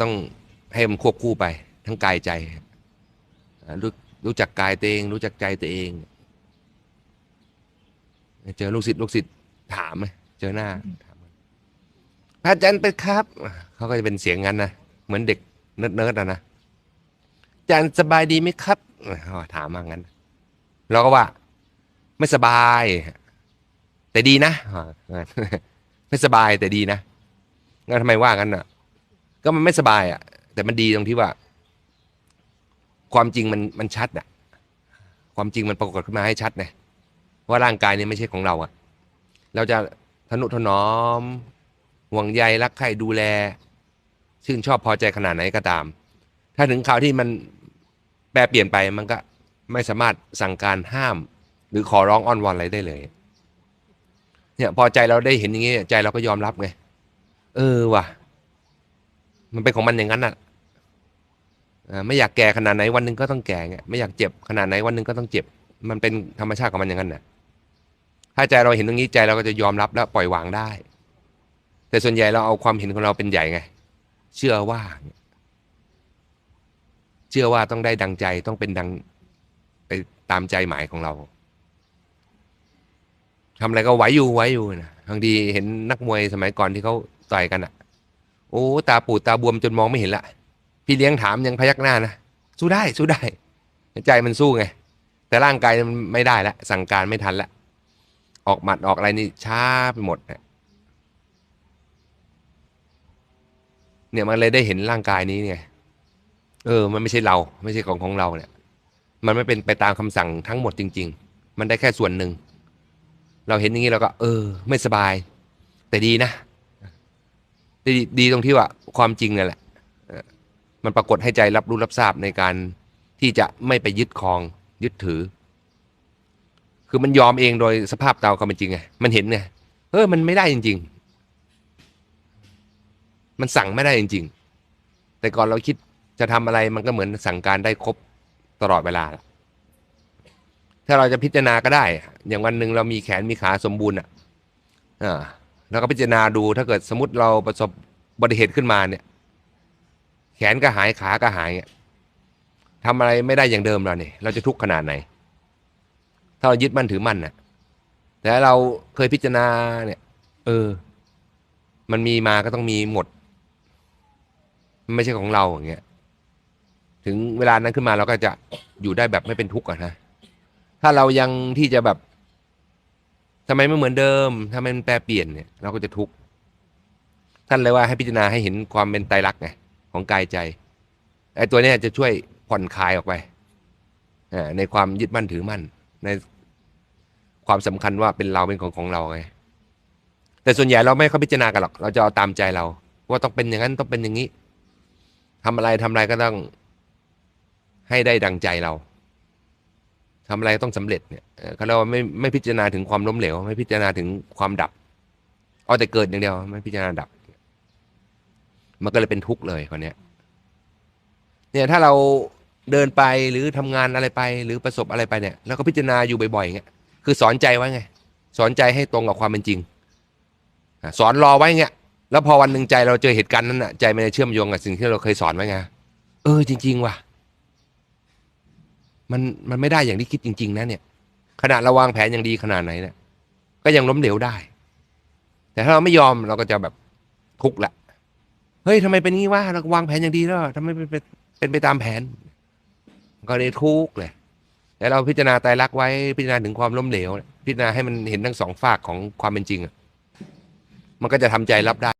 ต้องให้มันควบคู่ไป ทั้งกายใจอ่ารู้รู้จักกายตัวเอง รู้จักใจตัวเอง เจอลูกศิษย์ลูกศิษย์ถามไหมเจอหน้าถามพระอาจารย์เป็นครับ เขาก็จะเป็นเสียงงั้นนะเหมือนเด็กเนิร์ดๆอะนะอาจารย์สบายดีไหมครับเขาก็ถามมางั้นเราก็ว่า ไม่สบาย แต่ดีนะอ่าไม่สบายแต่ดีนะงั้นทำไมว่างั้นอะ ก็มันไม่สบายอะ แต่มันดีตรงที่ว่า ความจริงมันมันชัดอะ ความจริงมันปรากฏขึ้นมาให้ชัดไงว่าร่างกายนี้ไม่ใช่ของเราอะ เราจะทนุถนอม ห่วงใยรักใคร่ดูแล ชื่นชอบพอใจขนาดไหนก็ตาม ถ้าถึงคราวที่มันแปรเปลี่ยนไปมันก็ไม่สามารถสั่งการห้าม หรือขอร้องอ้อนวอนอะไรได้เลย เนี่ย พอใจเราได้เห็นอย่างนี้ใจเราก็ยอมรับไง เออว่ะ มันเป็นของมันอย่างนั้นน่ะไม่อยากแก่ขนาดไหนวันหนึ่งก็ต้องแก่เงี้ยไม่อยากเจ็บขนาดไหนวันหนึ่งก็ต้องเจ็บ มันเป็นธรรมชาติของมันอย่างนั้นน่ะถ้าใจเราเห็นตรงนี้ใจเราก็จะยอมรับและปล่อยวางได้ แต่ส่วนใหญ่เราเอาความเห็นของเราเป็นใหญ่ไง เชื่อว่า เชื่อว่าต้องได้ดังใจต้องเป็นดังไปตามใจหมายของเราทำอะไรก็ไหวอยู่ไหวอยู่นะบางทีเห็นนักมวยสมัยก่อนที่เขาต่อยกันอะ โอ้ตาปูดตาบวมจนมองไม่เห็นละพี่เลี้ยงถามยังพยักหน้านะสู้ได้สู้ได้ใจมันสู้ไงแต่ร่างกายมันไม่ได้ละสั่งการไม่ทันละออกหมัดออกอะไรนี่ช้าไปหมดเนี่ยมันเลยได้เห็นร่างกายนี้ไงเออ มันไม่ใช่เรา ไม่ใช่ของของเราเนี่ย มันไม่เป็นไปตามคำสั่งทั้งหมดจริง ๆ มันได้แค่ส่วนหนึ่ง เราเห็นอย่างนี้เราก็ เออ ไม่สบาย แต่ดีนะ ดีดีตรงที่ว่าความจริงนั่นแหละมันปรากฏให้ใจรับรู้รับทราบในการที่จะไม่ไปยึดครองยึดถือ คือมันยอมเองโดยสภาพตามความเป็นจริงไงมันเห็นไงเออมันไม่ได้จริง ๆ มันสั่งไม่ได้จริง ๆ แต่ก่อนเราคิดจะทำอะไรมันก็เหมือนสั่งการได้ครบตลอดเวลา ถ้าเราจะพิจารณาก็ได้ อย่างวันหนึ่งเรามีแขนมีขาสมบูรณ์อะอ่า แล้วก็พิจารณาดูถ้าเกิดสมมติเราประสบอุบัติเหตุขึ้นมาเนี่ยแขนก็หายขาก็หายเนี่ยทำอะไรไม่ได้อย่างเดิมเราเนี่ยเราจะทุกข์ขนาดไหน ถ้าเรายึดมั่นถือมั่นน่ะแต่เราเคยพิจารณาเนี่ย เออ มันมีมาก็ต้องมีหมดมไม่ใช่ของเราอย่างเงี้ยถึงเวลานั้นขึ้นมาเราก็จะอยู่ได้แบบไม่เป็นทุกข์อะนะถ้าเรายังที่จะแบบ ทำไมไม่เหมือนเดิมทำไมมันแปรเปลี่ยนเนี่ยเราก็จะทุกข์ท่านเลยว่าให้พิจารณาให้เห็นความเป็นไตรลักษณ์ไงของกายใจไอ้ตัวเนี้ยจะช่วยผ่อนคลายออกไปอ่าในความยึดมั่นถือมั่น ในความสำคัญว่าเป็นเราเป็นของของเราไงแต่ส่วนใหญ่เราไม่เข้าพิจารณากันหรอก เราจะเอาตามใจเรา ว่าต้องเป็นอย่างนั้นต้องเป็นอย่างนี้ทำอะไรทำอะไรก็ต้องให้ได้ดังใจเรา ทำอะไรต้องสำเร็จเนี่ยเขาเรียกว่าไม่ไม่พิจารณาถึงความล้มเหลว ไม่พิจารณาถึงความดับ เอาแต่เกิดอย่างเดียว ไม่พิจารณาดับ มันก็เลยเป็นทุกข์เลยคนเนี้ย เนี่ยถ้าเราเดินไปหรือทำงานอะไรไป หรือประสบอะไรไปเนี่ยแล้วก็พิจารณาอยู่บ่อยๆเงี้ยคือสอนใจไว้ไง สอนใจให้ตรงกับความเป็นจริงสอนรอไว้เงี้ยแล้วพอวันหนึ่งใจเราเจอเหตุการณ์นั้นอะใจมันจะเชื่อมโยงกับสิ่งที่เราเคยสอนไว้ไงเออจริง ๆ ว่ะ มันมันไม่ได้อย่างที่คิดจริง ๆ นะเนี่ยขนาดเราวางแผนอย่างดีขนาดไหนเนี่ยก็ยังล้มเหลวได้ แต่ถ้าเราไม่ยอมเราก็จะแบบทุกข์แหละเฮ้ยทำไมเป็นงี้วะเราวางแผนอย่างดีแล้วทำไมเป็นเป็นไปตามแผน ก็เลยทุกข์เลยแต่เราพิจารณาไตรลักไว้พิจารณาถึงความล้มเหลว พิจารณาให้มันเห็นทั้งสองฝากของความเป็นจริงอะมันก็จะทำใจรับได้